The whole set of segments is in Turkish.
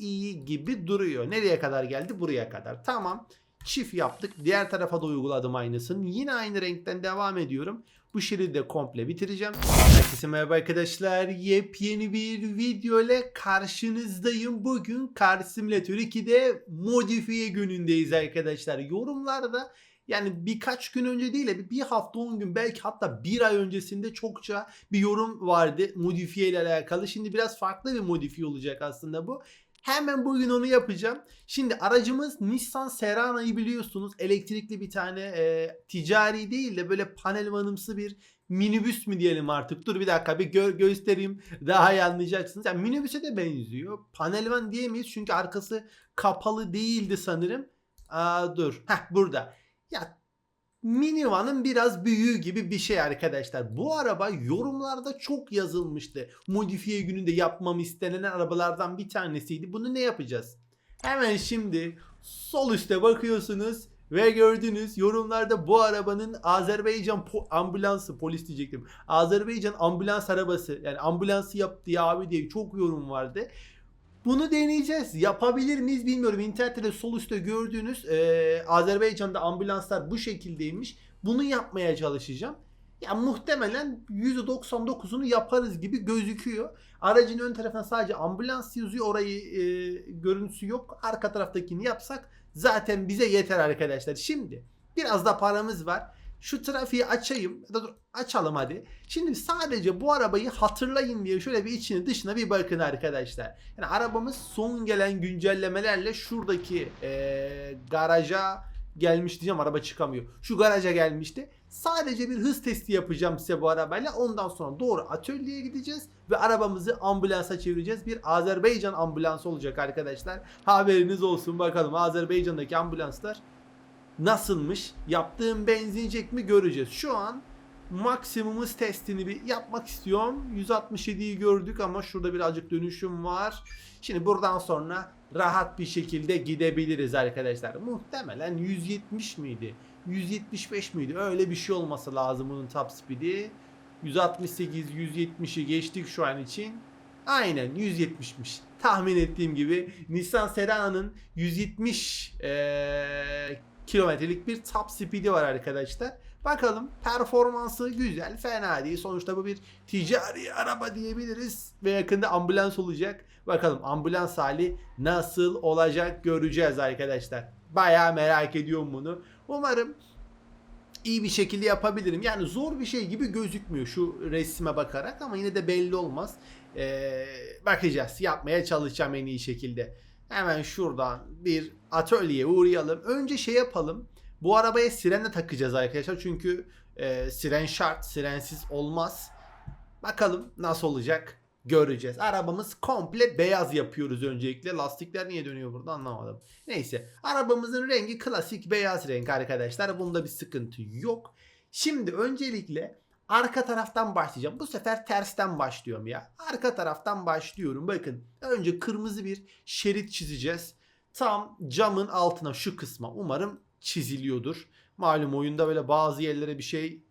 iyi gibi duruyor. Nereye kadar geldi? Buraya kadar. Tamam. Çift yaptık. Diğer tarafa da uyguladım aynısını. Yine aynı renkten devam ediyorum. Bu şeridi de komple bitireceğim. Herkese merhaba arkadaşlar. Yepyeni bir video ile karşınızdayım. Bugün Car Simulator 2'de modifiye günündeyiz arkadaşlar. Yorumlarda yani birkaç gün önce değil de bir hafta 10 gün belki hatta bir ay öncesinde çokça bir yorum vardı modifiye ile alakalı. Şimdi biraz farklı bir modifiye olacak aslında bu. Hemen bugün onu yapacağım. Şimdi aracımız Nissan Serana'yı biliyorsunuz. Elektrikli bir tane e, ticari değil de böyle panel vanımsı bir minibüs mü diyelim artık. Dur bir dakika bir gö- göstereyim. Daha iyi anlayacaksınız. Yani minibüse de benziyor. Panel van diyemeyiz çünkü arkası kapalı değildi sanırım. Aa, dur. Heh burada. Ya minivanın biraz büyüğü gibi bir şey arkadaşlar. Bu araba yorumlarda çok yazılmıştı. Modifiye gününde yapmam istenen arabalardan bir tanesiydi. Bunu ne yapacağız? Hemen şimdi sol üstte bakıyorsunuz ve gördünüz yorumlarda bu arabanın Azerbaycan po- ambulansı polis diyecektim. Azerbaycan ambulans arabası yani ambulansı yaptı ya abi diye çok yorum vardı. Bunu deneyeceğiz. Yapabilir miyiz bilmiyorum. İnternette sol üstte gördüğünüz eee, Azerbaycan'da ambulanslar bu şekildeymiş. Bunu yapmaya çalışacağım. Ya muhtemelen %99'unu yaparız gibi gözüküyor. Aracın ön tarafına sadece ambulans yazıyor. Orayı eee, görüntüsü yok. Arka taraftakini yapsak zaten bize yeter arkadaşlar. Şimdi biraz da paramız var. Şu trafiği açayım. Açalım hadi. Şimdi sadece bu arabayı hatırlayın diye şöyle bir içine dışına bir bakın arkadaşlar. Yani arabamız son gelen güncellemelerle şuradaki eee, garaja gelmiş diyeceğim araba çıkamıyor. Şu garaja gelmişti. Sadece bir hız testi yapacağım size bu arabayla. Ondan sonra doğru atölyeye gideceğiz ve arabamızı ambulansa çevireceğiz. Bir Azerbaycan ambulansı olacak arkadaşlar. Haberiniz olsun bakalım Azerbaycan'daki ambulanslar nasılmış? Yaptığım benzeyecek mi göreceğiz. Şu an maksimumuz testini bir yapmak istiyorum. 167'yi gördük ama şurada birazcık dönüşüm var. Şimdi buradan sonra rahat bir şekilde gidebiliriz arkadaşlar. Muhtemelen 170 miydi? 175 miydi? Öyle bir şey olması lazım bunun top speed'i. 168 170'i geçtik şu an için. Aynen 170'miş. Tahmin ettiğim gibi Nissan Serana'nın 170 eee, kilometrelik bir top speed'i var arkadaşlar. Bakalım performansı güzel, fena değil. Sonuçta bu bir ticari araba diyebiliriz ve yakında ambulans olacak. Bakalım ambulans hali nasıl olacak göreceğiz arkadaşlar. Bayağı merak ediyorum bunu. Umarım iyi bir şekilde yapabilirim. Yani zor bir şey gibi gözükmüyor şu resme bakarak ama yine de belli olmaz. Ee, bakacağız. Yapmaya çalışacağım en iyi şekilde. Hemen şuradan bir atölyeye uğrayalım. Önce şey yapalım. Bu arabaya siren de takacağız arkadaşlar. Çünkü e, siren şart. Sirensiz olmaz. Bakalım nasıl olacak göreceğiz. Arabamız komple beyaz yapıyoruz öncelikle. Lastikler niye dönüyor burada anlamadım. Neyse arabamızın rengi klasik beyaz renk arkadaşlar. Bunda bir sıkıntı yok. Şimdi öncelikle arka taraftan başlayacağım. Bu sefer tersten başlıyorum ya. Arka taraftan başlıyorum. Bakın önce kırmızı bir şerit çizeceğiz. Tam camın altına şu kısma umarım çiziliyordur. Malum oyunda böyle bazı yerlere bir şey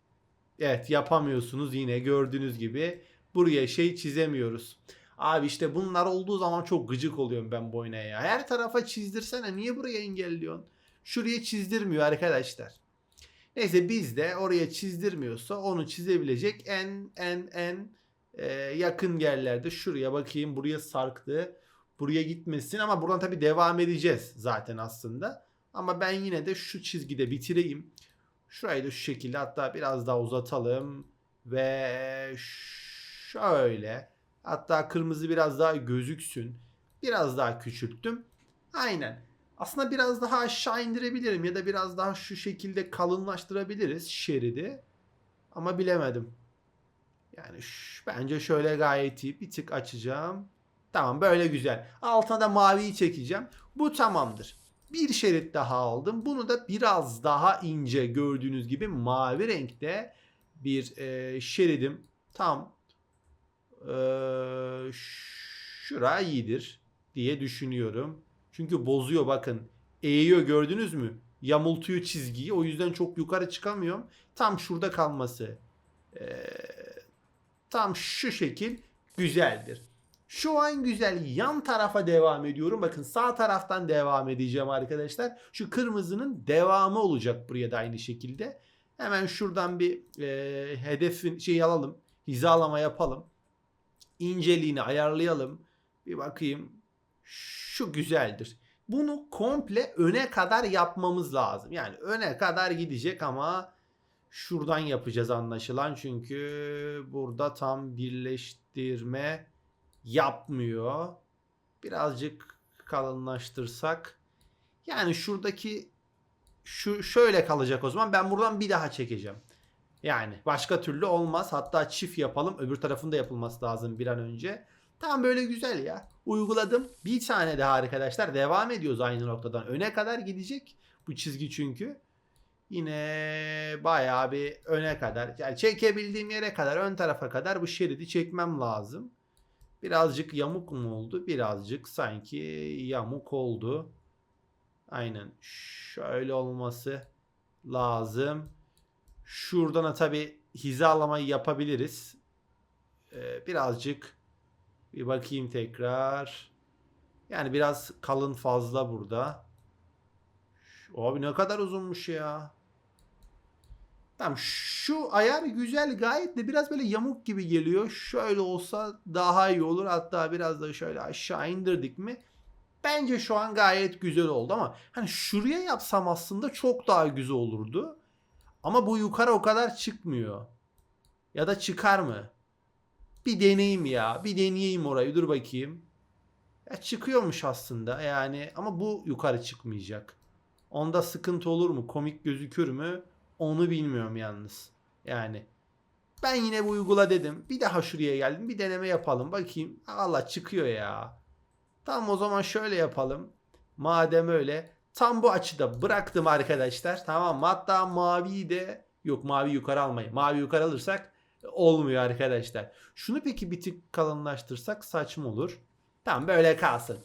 evet yapamıyorsunuz yine gördüğünüz gibi buraya şey çizemiyoruz. Abi işte bunlar olduğu zaman çok gıcık oluyorum ben bu oynaya ya. Her tarafa çizdirsene niye buraya engelliyorsun? Şuraya çizdirmiyor arkadaşlar. Neyse biz de oraya çizdirmiyorsa onu çizebilecek en en en e, yakın yerlerde şuraya bakayım buraya sarktı. Buraya gitmesin ama buradan tabii devam edeceğiz zaten aslında. Ama ben yine de şu çizgide bitireyim. Şurayı da şu şekilde hatta biraz daha uzatalım. Ve şöyle. Hatta kırmızı biraz daha gözüksün. Biraz daha küçülttüm. Aynen. Aslında biraz daha aşağı indirebilirim ya da biraz daha şu şekilde kalınlaştırabiliriz şeridi. Ama bilemedim. Yani bence şöyle gayet iyi. Bir tık açacağım. Tamam böyle güzel. Altına da maviyi çekeceğim. Bu tamamdır. Bir şerit daha aldım. Bunu da biraz daha ince gördüğünüz gibi mavi renkte bir e, şeridim. Tam e, şura iyidir diye düşünüyorum. Çünkü bozuyor bakın. Eğiyor gördünüz mü? Yamultuyor çizgiyi. O yüzden çok yukarı çıkamıyorum. Tam şurada kalması. e, tam şu şekil güzeldir. Şu an güzel. Yan tarafa devam ediyorum. Bakın sağ taraftan devam edeceğim arkadaşlar. Şu kırmızının devamı olacak buraya da aynı şekilde. Hemen şuradan bir e, hedefin şey alalım. Hizalama yapalım. İnceliğini ayarlayalım. Bir bakayım. Şu güzeldir. Bunu komple öne kadar yapmamız lazım. Yani öne kadar gidecek ama şuradan yapacağız anlaşılan. Çünkü burada tam birleştirme yapmıyor. Birazcık kalınlaştırsak. Yani şuradaki şu şöyle kalacak o zaman. Ben buradan bir daha çekeceğim. Yani başka türlü olmaz. Hatta çift yapalım. Öbür tarafında yapılması lazım bir an önce. Tam böyle güzel ya. Uyguladım. Bir tane daha arkadaşlar. Devam ediyoruz aynı noktadan. Öne kadar gidecek bu çizgi çünkü. Yine bayağı bir öne kadar. Yani çekebildiğim yere kadar ön tarafa kadar bu şeridi çekmem lazım. Birazcık yamuk mu oldu? Birazcık sanki yamuk oldu. Aynen şöyle olması lazım. Şuradan da tabi hizalamayı yapabiliriz. Ee, birazcık bir bakayım tekrar. Yani biraz kalın fazla burada. Abi ne kadar uzunmuş ya. Tamam şu ayar güzel gayet de biraz böyle yamuk gibi geliyor. Şöyle olsa daha iyi olur. Hatta biraz da şöyle aşağı indirdik mi? Bence şu an gayet güzel oldu ama hani şuraya yapsam aslında çok daha güzel olurdu. Ama bu yukarı o kadar çıkmıyor. Ya da çıkar mı? Bir deneyeyim ya. Bir deneyeyim orayı. Dur bakayım. Ya çıkıyormuş aslında yani ama bu yukarı çıkmayacak. Onda sıkıntı olur mu? Komik gözükür mü? Onu bilmiyorum yalnız. Yani ben yine bu uygula dedim. Bir daha şuraya geldim. Bir deneme yapalım. Bakayım. Allah çıkıyor ya. Tamam o zaman şöyle yapalım. Madem öyle. Tam bu açıda bıraktım arkadaşlar. Tamam mı? Hatta maviyi de yok mavi yukarı almayın. Mavi yukarı alırsak olmuyor arkadaşlar. Şunu peki bir tık kalınlaştırsak saçma olur. Tamam böyle kalsın.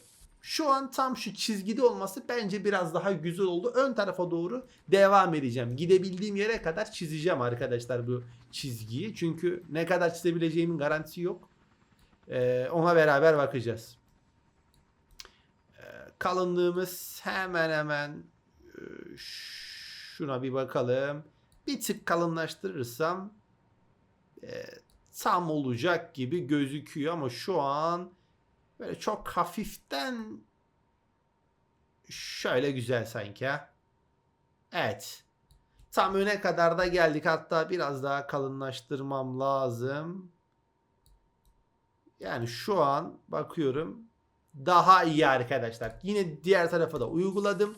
Şu an tam şu çizgide olması bence biraz daha güzel oldu. Ön tarafa doğru devam edeceğim. Gidebildiğim yere kadar çizeceğim arkadaşlar bu çizgiyi. Çünkü ne kadar çizebileceğimin garantisi yok. Ee, ona beraber bakacağız. Ee, kalınlığımız hemen hemen e, şuna bir bakalım. Bir tık kalınlaştırırsam e, tam olacak gibi gözüküyor ama şu an Böyle çok hafiften şöyle güzel sanki. Evet. Tam öne kadar da geldik. Hatta biraz daha kalınlaştırmam lazım. Yani şu an bakıyorum daha iyi arkadaşlar. Yine diğer tarafa da uyguladım.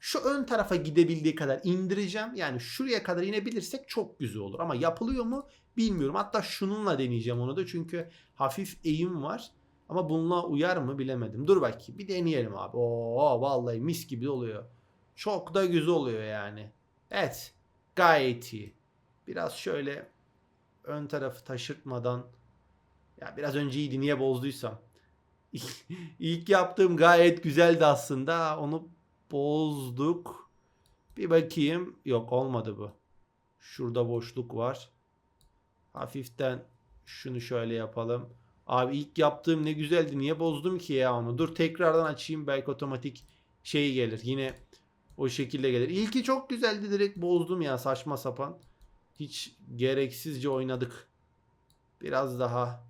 Şu ön tarafa gidebildiği kadar indireceğim. Yani şuraya kadar inebilirsek çok güzel olur. Ama yapılıyor mu bilmiyorum. Hatta şununla deneyeceğim onu da. Çünkü hafif eğim var. Ama bununla uyar mı bilemedim. Dur bakayım bir deneyelim abi. Oo vallahi mis gibi oluyor. Çok da güzel oluyor yani. Evet gayet iyi. Biraz şöyle ön tarafı taşırtmadan ya biraz önce iyiydi niye bozduysam. İlk yaptığım gayet güzeldi aslında. Onu bozduk. Bir bakayım. Yok olmadı bu. Şurada boşluk var. Hafiften şunu şöyle yapalım. Abi ilk yaptığım ne güzeldi. Niye bozdum ki ya onu? Dur tekrardan açayım. Belki otomatik şey gelir. Yine o şekilde gelir. İlki çok güzeldi. Direkt bozdum ya saçma sapan. Hiç gereksizce oynadık. Biraz daha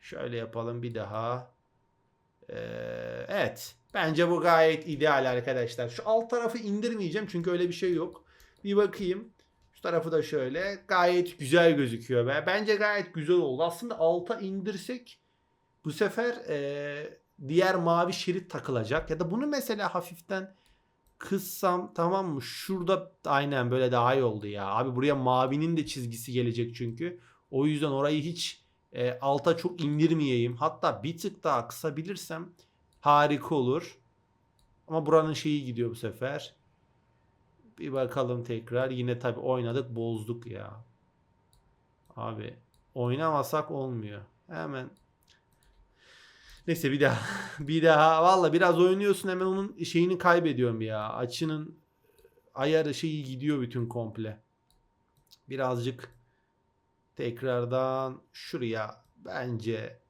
şöyle yapalım bir daha. Ee, evet. Bence bu gayet ideal arkadaşlar. Şu alt tarafı indirmeyeceğim çünkü öyle bir şey yok. Bir bakayım tarafı da şöyle. Gayet güzel gözüküyor be. Bence gayet güzel oldu. Aslında alta indirsek bu sefer e, diğer mavi şerit takılacak. Ya da bunu mesela hafiften kıssam tamam mı? Şurada aynen böyle daha iyi oldu ya. Abi buraya mavinin de çizgisi gelecek çünkü. O yüzden orayı hiç e, alta çok indirmeyeyim. Hatta bir tık daha kısabilirsem harika olur. Ama buranın şeyi gidiyor bu sefer. Bir bakalım tekrar. Yine tabi oynadık bozduk ya. Abi oynamasak olmuyor. Hemen Neyse bir daha. bir daha. Valla biraz oynuyorsun hemen onun şeyini kaybediyorum ya. Açının ayarı şeyi gidiyor bütün komple. Birazcık tekrardan şuraya bence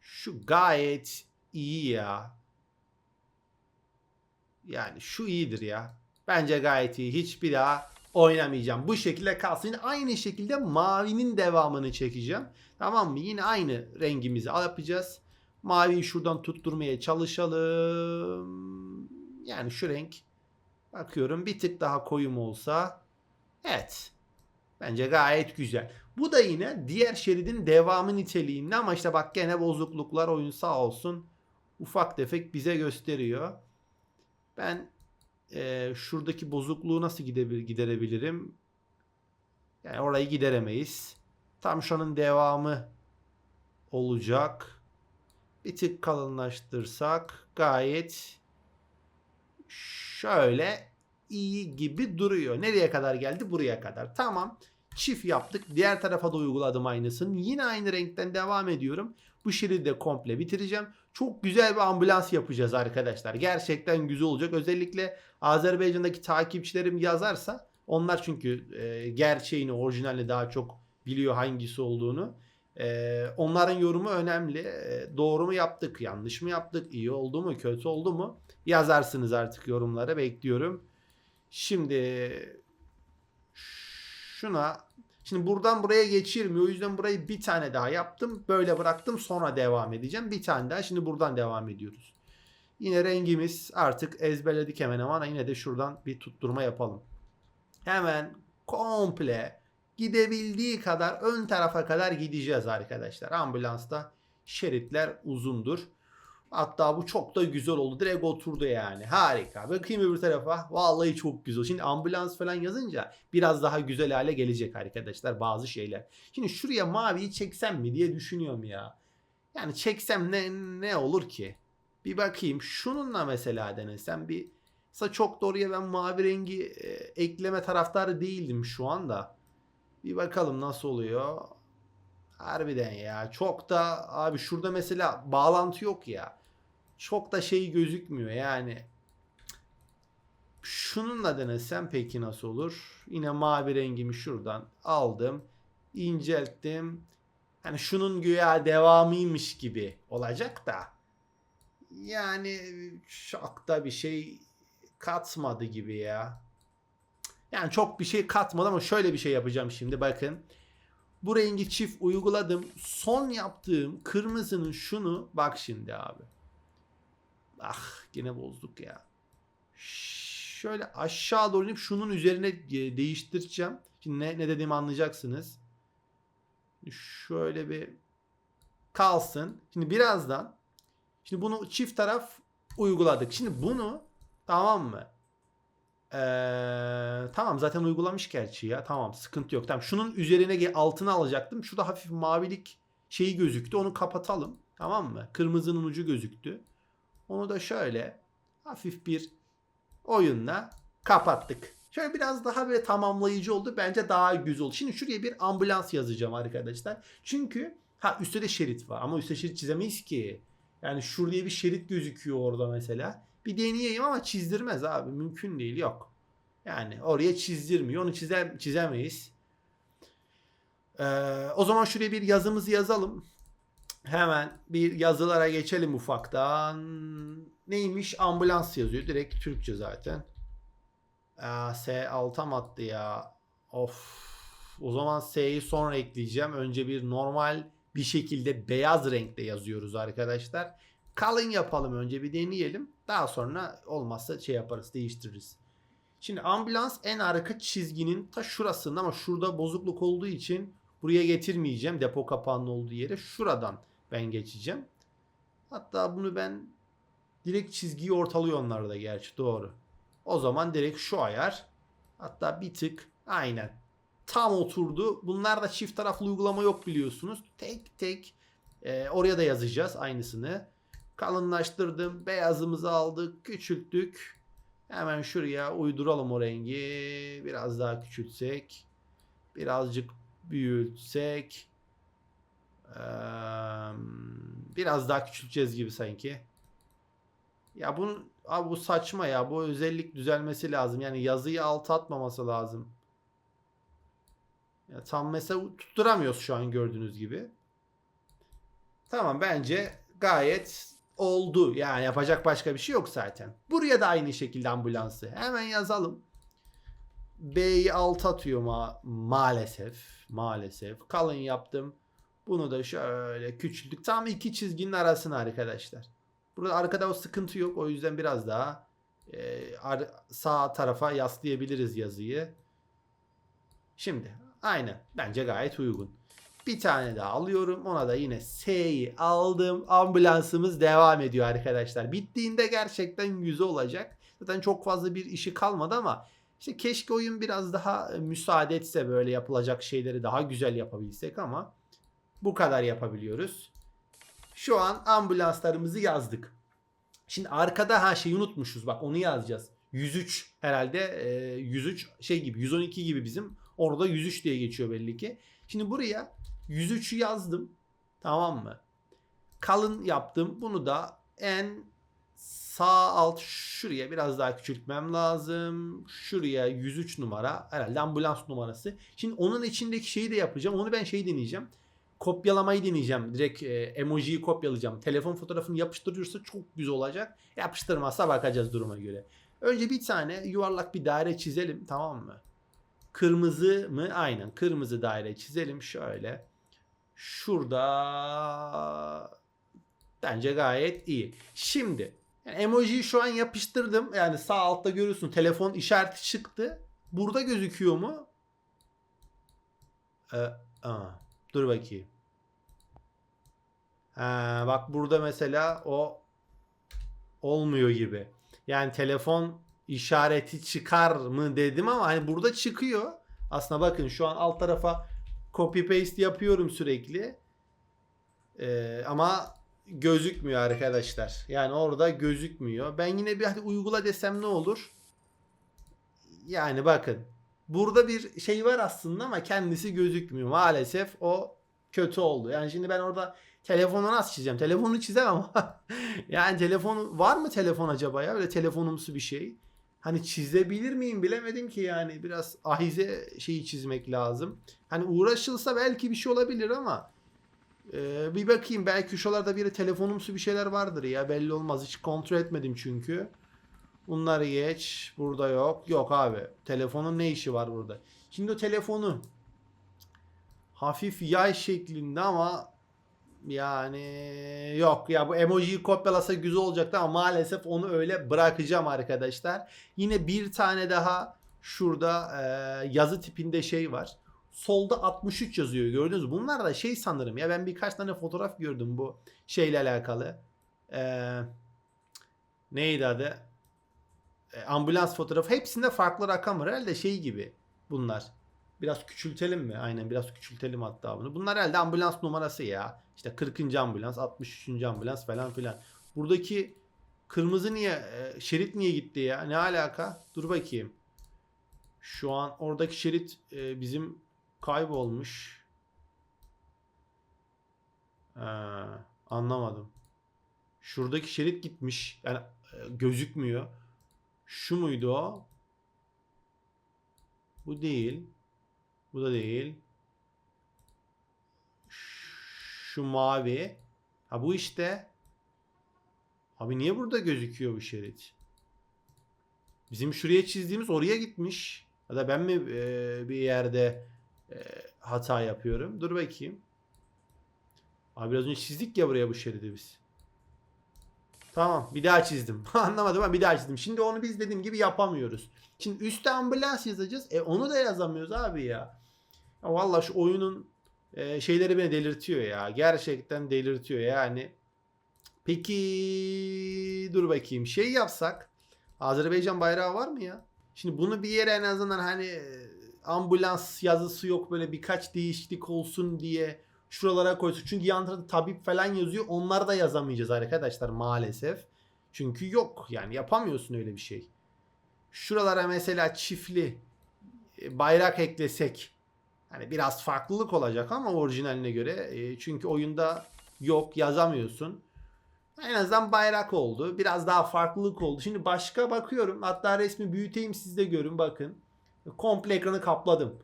Şu gayet iyi ya. Yani şu iyidir ya. Bence gayet iyi. Hiçbir daha oynamayacağım. Bu şekilde kalsın. Yine aynı şekilde mavinin devamını çekeceğim. Tamam mı? Yine aynı rengimizi yapacağız. Maviyi şuradan tutturmaya çalışalım. Yani şu renk bakıyorum bir tık daha koyu mu olsa. Evet. Bence gayet güzel. Bu da yine diğer şeridin devamı niteliğinde ama işte bak gene bozukluklar oyun sağ olsun ufak tefek bize gösteriyor. Ben e, şuradaki bozukluğu nasıl gidebil giderebilirim? Yani orayı gideremeyiz. Tam şunun devamı olacak. Bir tık kalınlaştırsak gayet şöyle iyi gibi duruyor. Nereye kadar geldi? Buraya kadar. Tamam. Çift yaptık. Diğer tarafa da uyguladım aynısını. Yine aynı renkten devam ediyorum. Bu şeridi de komple bitireceğim. Çok güzel bir ambulans yapacağız arkadaşlar. Gerçekten güzel olacak. Özellikle Azerbaycan'daki takipçilerim yazarsa onlar çünkü e, gerçeğini, orijinalini daha çok biliyor hangisi olduğunu. E, onların yorumu önemli. E, doğru mu yaptık, yanlış mı yaptık, iyi oldu mu, kötü oldu mu? Yazarsınız artık yorumlara bekliyorum. Şimdi şuna Şimdi buradan buraya geçirmiyor. O yüzden burayı bir tane daha yaptım. Böyle bıraktım. Sonra devam edeceğim. Bir tane daha. Şimdi buradan devam ediyoruz. Yine rengimiz artık ezberledik hemen ama yine de şuradan bir tutturma yapalım. Hemen komple gidebildiği kadar ön tarafa kadar gideceğiz arkadaşlar. Ambulansta şeritler uzundur. Hatta bu çok da güzel oldu. Direkt oturdu yani. Harika. Bakayım öbür tarafa. Vallahi çok güzel. Şimdi ambulans falan yazınca biraz daha güzel hale gelecek arkadaşlar bazı şeyler. Şimdi şuraya maviyi çeksem mi diye düşünüyorum ya. Yani çeksem ne ne olur ki? Bir bakayım. Şununla mesela denesem bir Mesela çok doğruya ben mavi rengi e, ekleme taraftarı değildim şu anda. Bir bakalım nasıl oluyor. Harbiden ya. Çok da abi şurada mesela bağlantı yok ya. Çok da şey gözükmüyor yani. Şununla denesem peki nasıl olur? Yine mavi rengimi şuradan aldım. incelttim. Hani şunun güya devamıymış gibi olacak da. Yani çok da bir şey katmadı gibi ya. Yani çok bir şey katmadı ama şöyle bir şey yapacağım şimdi bakın. Bu rengi çift uyguladım. Son yaptığım kırmızının şunu bak şimdi abi. Ah yine bozduk ya. Şöyle aşağı doğru inip şunun üzerine e, değiştireceğim. Şimdi ne, ne dediğimi anlayacaksınız. Şöyle bir kalsın. Şimdi birazdan şimdi bunu çift taraf uyguladık. Şimdi bunu tamam mı? Ee, tamam zaten uygulamış gerçi ya. Tamam sıkıntı yok. Tamam şunun üzerine altına alacaktım. Şurada hafif mavilik şeyi gözüktü. Onu kapatalım. Tamam mı? Kırmızının ucu gözüktü. Onu da şöyle hafif bir oyunla kapattık. Şöyle biraz daha böyle tamamlayıcı oldu. Bence daha güzel oldu. Şimdi şuraya bir ambulans yazacağım arkadaşlar. Çünkü ha üstte de şerit var ama üstte şerit çizemeyiz ki. Yani şuraya bir şerit gözüküyor orada mesela. Bir deneyeyim ama çizdirmez abi. Mümkün değil. Yok. Yani oraya çizdirmiyor. Onu çizer, çizemeyiz. Ee, o zaman şuraya bir yazımızı yazalım. Hemen bir yazılara geçelim ufaktan. Neymiş? Ambulans yazıyor. Direkt Türkçe zaten. Aa, S alta mı attı ya? Of. O zaman S'yi sonra ekleyeceğim. Önce bir normal bir şekilde beyaz renkte yazıyoruz arkadaşlar. Kalın yapalım önce bir deneyelim. Daha sonra olmazsa şey yaparız değiştiririz. Şimdi ambulans en arka çizginin ta şurasında ama şurada bozukluk olduğu için buraya getirmeyeceğim. Depo kapağının olduğu yere şuradan ben geçeceğim. Hatta bunu ben direkt çizgiyi ortalıyor onlar da gerçi doğru. O zaman direkt şu ayar. Hatta bir tık aynen tam oturdu. Bunlar da çift taraflı uygulama yok biliyorsunuz. Tek tek e, oraya da yazacağız aynısını. Kalınlaştırdım. Beyazımızı aldık. Küçülttük. Hemen şuraya uyduralım o rengi. Biraz daha küçültsek. Birazcık büyütsek. Biraz daha küçülteceğiz gibi sanki. Ya bunun abi bu saçma ya. Bu özellik düzelmesi lazım. Yani yazıyı alt atmaması lazım. Ya tam mesela tutturamıyoruz şu an gördüğünüz gibi. Tamam bence gayet oldu. Yani yapacak başka bir şey yok zaten. Buraya da aynı şekilde ambulansı. Hemen yazalım. B'yi alt atıyor ma maalesef. Maalesef. Kalın yaptım. Bunu da şöyle küçülttük. Tam iki çizginin arasına arkadaşlar. Burada arkada o sıkıntı yok. O yüzden biraz daha e, sağ tarafa yaslayabiliriz yazıyı. Şimdi aynen. Bence gayet uygun. Bir tane daha alıyorum. Ona da yine S'yi aldım. Ambulansımız devam ediyor arkadaşlar. Bittiğinde gerçekten yüzü olacak. Zaten çok fazla bir işi kalmadı ama işte keşke oyun biraz daha e, müsaade etse böyle yapılacak şeyleri daha güzel yapabilsek ama bu kadar yapabiliyoruz. Şu an ambulanslarımızı yazdık. Şimdi arkada ha şeyi unutmuşuz bak onu yazacağız. 103 herhalde e, 103 şey gibi 112 gibi bizim orada 103 diye geçiyor belli ki. Şimdi buraya 103'ü yazdım. Tamam mı? Kalın yaptım. Bunu da en sağ alt şuraya biraz daha küçültmem lazım. Şuraya 103 numara herhalde ambulans numarası. Şimdi onun içindeki şeyi de yapacağım. Onu ben şey deneyeceğim. Kopyalamayı deneyeceğim. Direkt e, emojiyi kopyalayacağım. Telefon fotoğrafını yapıştırırsa çok güzel olacak. Yapıştırmazsa bakacağız duruma göre. Önce bir tane yuvarlak bir daire çizelim tamam mı? Kırmızı mı? Aynen kırmızı daire çizelim şöyle. Şurada bence gayet iyi. Şimdi yani emojiyi şu an yapıştırdım. Yani sağ altta görüyorsun telefon işareti çıktı. Burada gözüküyor mu? Ee, aa, dur bakayım. Ha, bak burada mesela o olmuyor gibi. Yani telefon işareti çıkar mı dedim ama hani burada çıkıyor. Aslında bakın şu an alt tarafa copy paste yapıyorum sürekli. Ee, ama gözükmüyor arkadaşlar. Yani orada gözükmüyor. Ben yine bir hadi uygula desem ne olur? Yani bakın. Burada bir şey var aslında ama kendisi gözükmüyor. Maalesef o kötü oldu. Yani şimdi ben orada telefonu nasıl çizeceğim? Telefonu çizemem ama yani telefon var mı telefon acaba ya? Böyle telefonumsu bir şey. Hani çizebilir miyim bilemedim ki yani. Biraz ahize şeyi çizmek lazım. Hani uğraşılsa belki bir şey olabilir ama ee, bir bakayım. Belki şuralarda bir telefonumsu bir şeyler vardır ya. Belli olmaz. Hiç kontrol etmedim çünkü. Bunları geç. Burada yok. Yok abi. Telefonun ne işi var burada. Şimdi o telefonu hafif yay şeklinde ama yani yok ya bu emojiyi kopyalasa güzel olacaktı ama maalesef onu öyle bırakacağım arkadaşlar. Yine bir tane daha şurada e, yazı tipinde şey var. Solda 63 yazıyor gördünüz mü? Bunlar da şey sanırım ya ben birkaç tane fotoğraf gördüm bu şeyle alakalı. E, neydi adı? E, ambulans fotoğrafı. Hepsinde farklı rakam var. Herhalde şey gibi bunlar. Biraz küçültelim mi? Aynen biraz küçültelim hatta bunu. Bunlar herhalde ambulans numarası ya. İşte 40. ambulans, 63. ambulans falan filan. Buradaki kırmızı niye, e, şerit niye gitti ya? Ne alaka? Dur bakayım. Şu an oradaki şerit e, bizim kaybolmuş. Ha, anlamadım. Şuradaki şerit gitmiş. Yani e, gözükmüyor. Şu muydu o? Bu değil. Bu da değil. Şu mavi. Ha bu işte. Abi niye burada gözüküyor bu şerit? Bizim şuraya çizdiğimiz oraya gitmiş. Ya da ben mi e, bir yerde e, hata yapıyorum? Dur bakayım. Abi biraz önce çizdik ya buraya bu şeridi biz. Tamam bir daha çizdim. Anlamadım ama bir daha çizdim. Şimdi onu biz dediğim gibi yapamıyoruz. Şimdi üstte ambulans yazacağız. E onu da yazamıyoruz abi ya. Ya Valla şu oyunun e, şeyleri beni delirtiyor ya. Gerçekten delirtiyor yani. Peki dur bakayım şey yapsak. Azerbaycan bayrağı var mı ya? Şimdi bunu bir yere en azından hani e, ambulans yazısı yok böyle birkaç değişiklik olsun diye şuralara koysun. Çünkü yan tarafta tabip falan yazıyor. Onları da yazamayacağız arkadaşlar maalesef. Çünkü yok yani yapamıyorsun öyle bir şey. Şuralara mesela çiftli e, bayrak eklesek hani biraz farklılık olacak ama orijinaline göre. E, çünkü oyunda yok yazamıyorsun. En azından bayrak oldu. Biraz daha farklılık oldu. Şimdi başka bakıyorum. Hatta resmi büyüteyim siz de görün bakın. Komple ekranı kapladım.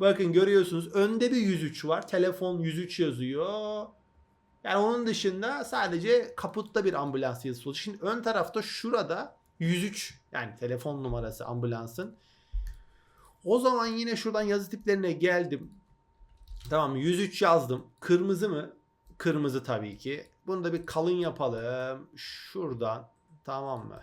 Bakın görüyorsunuz önde bir 103 var. Telefon 103 yazıyor. Yani onun dışında sadece kaputta bir ambulans yazısı oldu. Şimdi ön tarafta şurada 103 yani telefon numarası ambulansın. O zaman yine şuradan yazı tiplerine geldim. Tamam 103 yazdım. Kırmızı mı? Kırmızı tabii ki. Bunu da bir kalın yapalım. Şuradan. Tamam mı?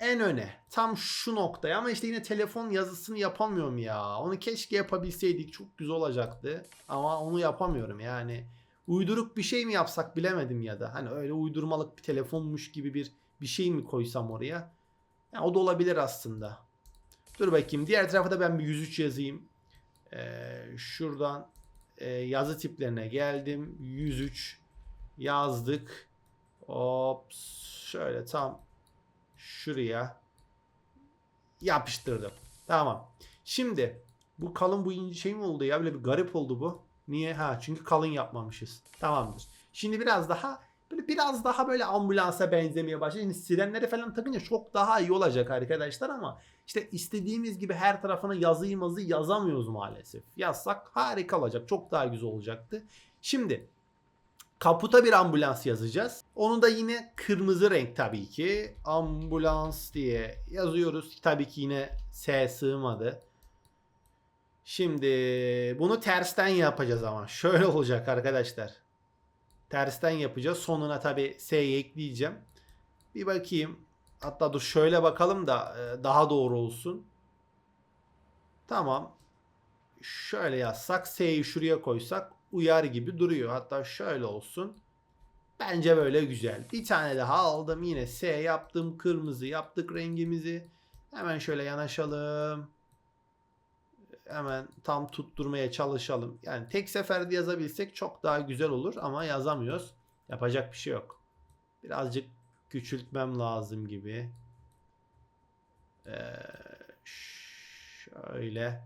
En öne. Tam şu noktaya ama işte yine telefon yazısını yapamıyorum ya. Onu keşke yapabilseydik. Çok güzel olacaktı. Ama onu yapamıyorum yani. Uyduruk bir şey mi yapsak bilemedim ya da. Hani öyle uydurmalık bir telefonmuş gibi bir bir şey mi koysam oraya? Yani o da olabilir aslında. Dur bakayım. Diğer tarafa da ben bir 103 yazayım. Ee, şuradan e, yazı tiplerine geldim. 103 yazdık. Hop şöyle tam şuraya yapıştırdım. Tamam. Şimdi bu kalın bu ince şey mi oldu ya? Böyle bir garip oldu bu. Niye? Ha çünkü kalın yapmamışız. Tamamdır. Şimdi biraz daha böyle biraz daha böyle ambulansa benzemeye başladı. Şimdi sirenleri falan takınca çok daha iyi olacak arkadaşlar ama işte istediğimiz gibi her tarafına yazıyı mazı yazamıyoruz maalesef. Yazsak harika olacak. Çok daha güzel olacaktı. Şimdi kaputa bir ambulans yazacağız. Onu da yine kırmızı renk tabii ki. Ambulans diye yazıyoruz. Tabii ki yine S sığmadı. Şimdi bunu tersten yapacağız ama. Şöyle olacak arkadaşlar. Tersten yapacağız. Sonuna tabii S'yi ekleyeceğim. Bir bakayım. Hatta dur şöyle bakalım da e, daha doğru olsun. Tamam. Şöyle yazsak S'yi şuraya koysak uyar gibi duruyor. Hatta şöyle olsun. Bence böyle güzel. Bir tane daha aldım. Yine S yaptım. Kırmızı yaptık rengimizi. Hemen şöyle yanaşalım. Hemen tam tutturmaya çalışalım. Yani tek seferde yazabilsek çok daha güzel olur ama yazamıyoruz. Yapacak bir şey yok. Birazcık küçültmem lazım gibi. Ee, şöyle.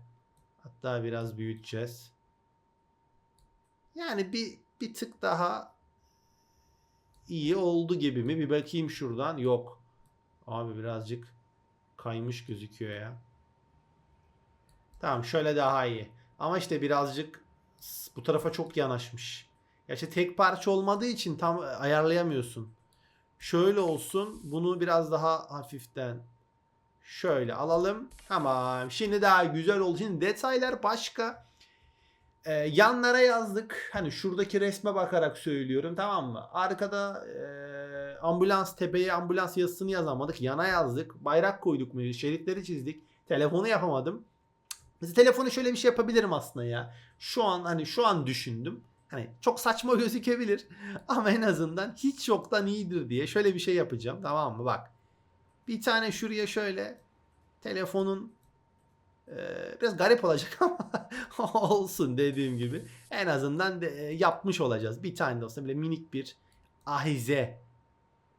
Hatta biraz büyüteceğiz. Yani bir bir tık daha iyi oldu gibi mi? Bir bakayım şuradan. Yok. Abi birazcık kaymış gözüküyor ya. Tamam şöyle daha iyi. Ama işte birazcık bu tarafa çok yanaşmış. Ya işte tek parça olmadığı için tam ayarlayamıyorsun. Şöyle olsun. Bunu biraz daha hafiften şöyle alalım. Tamam. Şimdi daha güzel oldu. Şimdi detaylar başka. Ee, yanlara yazdık. Hani şuradaki resme bakarak söylüyorum tamam mı? Arkada e, ambulans tepeye ambulans yazısını yazamadık. Yana yazdık. Bayrak koyduk mu? Şeritleri çizdik. Telefonu yapamadım. Mesela telefonu şöyle bir şey yapabilirim aslında ya. Şu an hani şu an düşündüm. Hani çok saçma gözükebilir ama en azından hiç yoktan iyidir diye şöyle bir şey yapacağım. Tamam mı? Bak. Bir tane şuraya şöyle telefonun e, biraz garip olacak ama olsun dediğim gibi. En azından de, e, yapmış olacağız. Bir tane de olsa bile minik bir ahize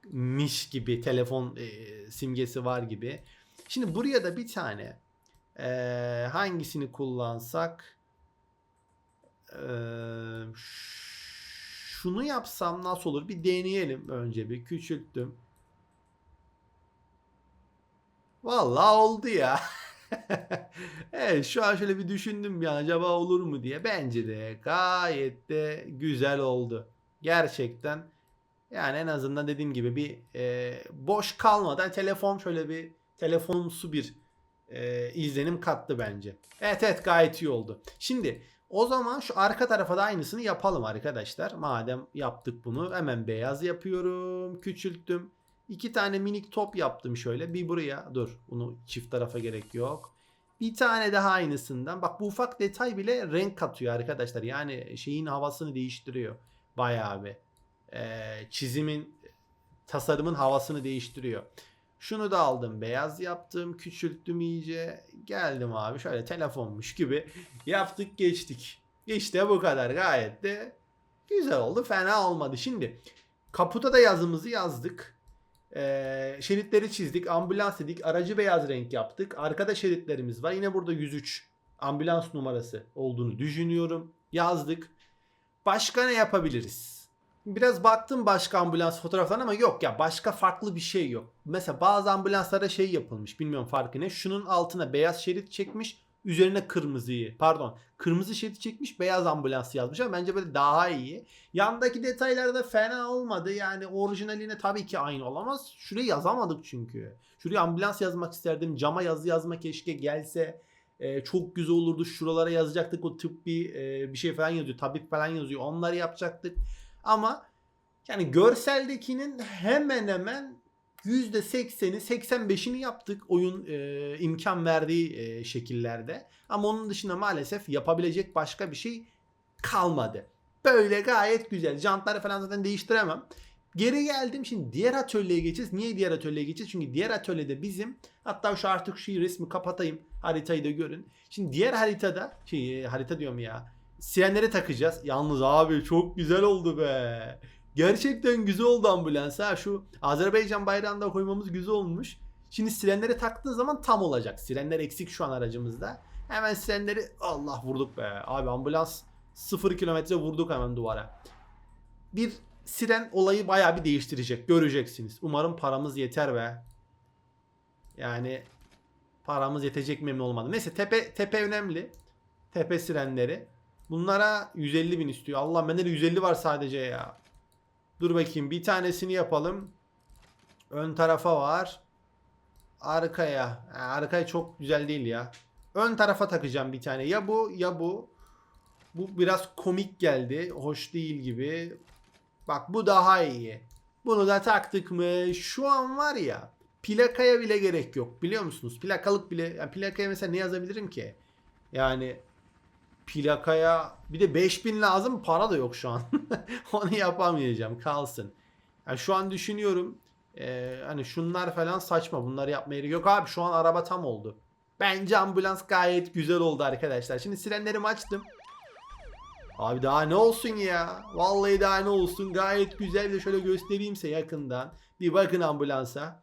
miş gibi telefon e, simgesi var gibi. Şimdi buraya da bir tane e, hangisini kullansak e, şunu yapsam nasıl olur? Bir deneyelim önce bir küçülttüm. Vallahi oldu ya. evet şu an şöyle bir düşündüm ya acaba olur mu diye. Bence de gayet de güzel oldu. Gerçekten yani en azından dediğim gibi bir e, boş kalmadan telefon şöyle bir telefonumsu bir e, izlenim kattı bence. Evet evet gayet iyi oldu. Şimdi o zaman şu arka tarafa da aynısını yapalım arkadaşlar. Madem yaptık bunu hemen beyaz yapıyorum. Küçülttüm. İki tane minik top yaptım şöyle. Bir buraya. Dur. Bunu çift tarafa gerek yok. Bir tane daha aynısından. Bak bu ufak detay bile renk katıyor arkadaşlar. Yani şeyin havasını değiştiriyor. Bayağı bir. Ee, çizimin, tasarımın havasını değiştiriyor. Şunu da aldım. Beyaz yaptım. Küçülttüm iyice. Geldim abi. Şöyle telefonmuş gibi yaptık geçtik. İşte bu kadar. Gayet de güzel oldu. Fena olmadı. Şimdi kaputa da yazımızı yazdık. Ee, şeritleri çizdik. Ambulans dedik. Aracı beyaz renk yaptık. Arkada şeritlerimiz var. Yine burada 103 ambulans numarası olduğunu düşünüyorum. Yazdık. Başka ne yapabiliriz? Biraz baktım başka ambulans fotoğraflarına ama yok ya başka farklı bir şey yok. Mesela bazı ambulanslara şey yapılmış bilmiyorum farkı ne. Şunun altına beyaz şerit çekmiş. Üzerine kırmızıyı pardon kırmızı şeridi çekmiş beyaz ambulans yazmış ama bence böyle daha iyi. Yandaki detaylar da fena olmadı. Yani orijinaline tabii ki aynı olamaz. Şuraya yazamadık çünkü. Şuraya ambulans yazmak isterdim. Cama yazı yazma keşke gelse. Ee, çok güzel olurdu. Şuralara yazacaktık. O tıbbi e, bir şey falan yazıyor. Tabip falan yazıyor. Onları yapacaktık. Ama yani görseldekinin hemen hemen %80'i 85'ini yaptık oyun e, imkan verdiği e, şekillerde. Ama onun dışında maalesef yapabilecek başka bir şey kalmadı. Böyle gayet güzel. Jantları falan zaten değiştiremem. Geri geldim şimdi diğer atölyeye geçeceğiz. Niye diğer atölyeye geçeceğiz? Çünkü diğer atölyede bizim hatta şu artık şu resmi kapatayım. Haritayı da görün. Şimdi diğer haritada şey harita diyorum ya. Sirenleri takacağız. Yalnız abi çok güzel oldu be. Gerçekten güzel oldu ambulans ha. Şu Azerbaycan bayrağını da koymamız güzel olmuş. Şimdi sirenleri taktığın zaman tam olacak. Sirenler eksik şu an aracımızda. Hemen sirenleri Allah vurduk be. Abi ambulans 0 kilometre vurduk hemen duvara. Bir siren olayı bayağı bir değiştirecek. Göreceksiniz. Umarım paramız yeter be. Yani paramız yetecek mi emin olmadım. Neyse tepe tepe önemli. Tepe sirenleri. Bunlara 150 bin istiyor. Allah bende de 150 var sadece ya. Dur bakayım bir tanesini yapalım. Ön tarafa var. Arkaya. Ha, arkaya çok güzel değil ya. Ön tarafa takacağım bir tane. Ya bu ya bu. Bu biraz komik geldi. Hoş değil gibi. Bak bu daha iyi. Bunu da taktık mı? Şu an var ya. Plakaya bile gerek yok. Biliyor musunuz? Plakalık bile. Yani plakaya mesela ne yazabilirim ki? Yani plakaya bir de 5000 lazım para da yok şu an. Onu yapamayacağım kalsın. Yani şu an düşünüyorum e, hani şunlar falan saçma bunları yapmaya yok abi şu an araba tam oldu. Bence ambulans gayet güzel oldu arkadaşlar. Şimdi sirenlerimi açtım. Abi daha ne olsun ya. Vallahi daha ne olsun. Gayet güzel de şöyle göstereyim size yakından. Bir bakın ambulansa.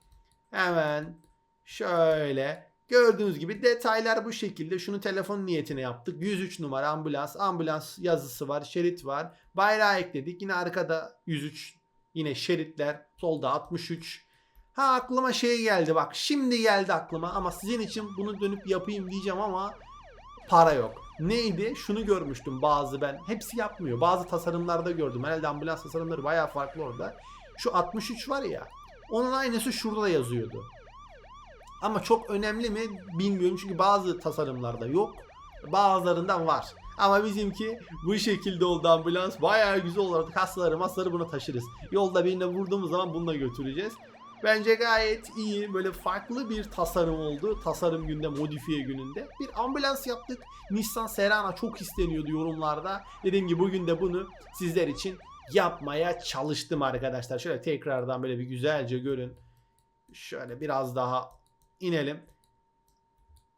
Hemen şöyle Gördüğünüz gibi detaylar bu şekilde. Şunu telefon niyetine yaptık. 103 numara ambulans. Ambulans yazısı var. Şerit var. Bayrağı ekledik. Yine arkada 103. Yine şeritler. Solda 63. Ha aklıma şey geldi bak. Şimdi geldi aklıma ama sizin için bunu dönüp yapayım diyeceğim ama para yok. Neydi? Şunu görmüştüm bazı ben. Hepsi yapmıyor. Bazı tasarımlarda gördüm. Herhalde ambulans tasarımları bayağı farklı orada. Şu 63 var ya. Onun aynısı şurada da yazıyordu. Ama çok önemli mi bilmiyorum çünkü bazı tasarımlarda yok. Bazılarında var. Ama bizimki bu şekilde oldu ambulans. Bayağı güzel oldu. Kasları masları bunu taşırız. Yolda birine vurduğumuz zaman bununla götüreceğiz. Bence gayet iyi. Böyle farklı bir tasarım oldu. Tasarım günde, modifiye gününde. Bir ambulans yaptık. Nissan Serana çok isteniyordu yorumlarda. Dediğim gibi bugün de bunu sizler için yapmaya çalıştım arkadaşlar. Şöyle tekrardan böyle bir güzelce görün. Şöyle biraz daha inelim.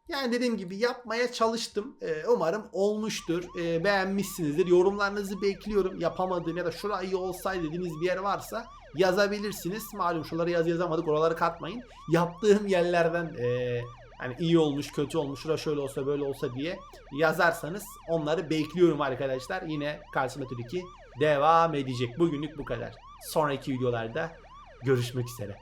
Yani dediğim gibi yapmaya çalıştım. Ee, umarım olmuştur. Ee, beğenmişsinizdir. Yorumlarınızı bekliyorum. Yapamadığım ya da şurayı iyi olsaydı dediğiniz bir yer varsa yazabilirsiniz. Malum şuraları yaz yazamadık. Oraları katmayın. Yaptığım yerlerden ee, hani iyi olmuş, kötü olmuş, şura şöyle olsa böyle olsa diye yazarsanız onları bekliyorum arkadaşlar. Yine Karşımetür 2 devam edecek. Bugünlük bu kadar. Sonraki videolarda görüşmek üzere.